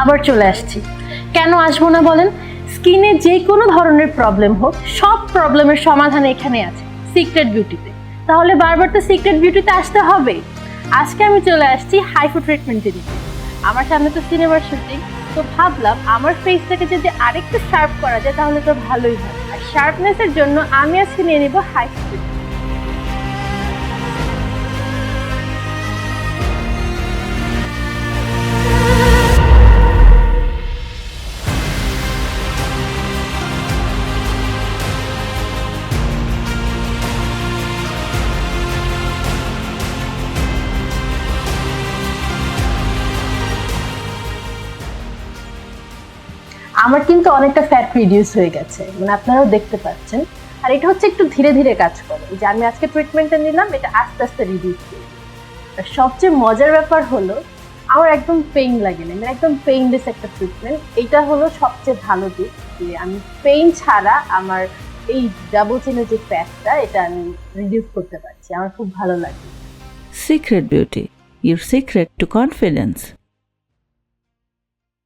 আবার চলে আসছি। কেন আসব না বলেন? স্কিনে যে কোনো ধরনের প্রবলেম হোক, সব প্রবলেমের সমাধান এখানে আছে সিক্রেট বিউটিতে তাহলে বারবার তো সিক্রেট বিউটিতে আসতে হবে। আজকে আমি চলে আসছি হাইফু ট্রিটমেন্টে দিতে আমার সামনে তো সিনেমার শুটিং তো ভাবলাম আমার ফেসটাকে যদি আরেকটু শার্প করা যায়, তাহলে তো ভালোই হয়। আর শার্পনেসের জন্য আমি আজকে নিয়ে নিব হাইফু ট্রিটমেন্ট আমার কিন্তু অনেকটা ফ্যাট রিডিউস হয়ে গেছে মানে আপনারাও দেখতে পাচ্ছেন। আর এটা হচ্ছে একটু ধীরে ধীরে কাজ করে। যে আমি আজকে ট্রিটমেন্টটা নিলাম, এটা আস্তে আস্তে রিডিউস করবে আর সবচেয়ে মজার ব্যাপার হলো, আমার একদম পেইন লাগে না মানে একদম পেইনলেস একটা ট্রিটমেন্ট এটা হলো সবচেয়ে ভালো দিক, যে আমি পেইন ছাড়া আমার এই ডাবল চিনের যে ফ্যাটটা এটা আমি রিডিউস করতে পারছি। আমার খুব ভালো লাগে। Secret beauty your secret to confidence.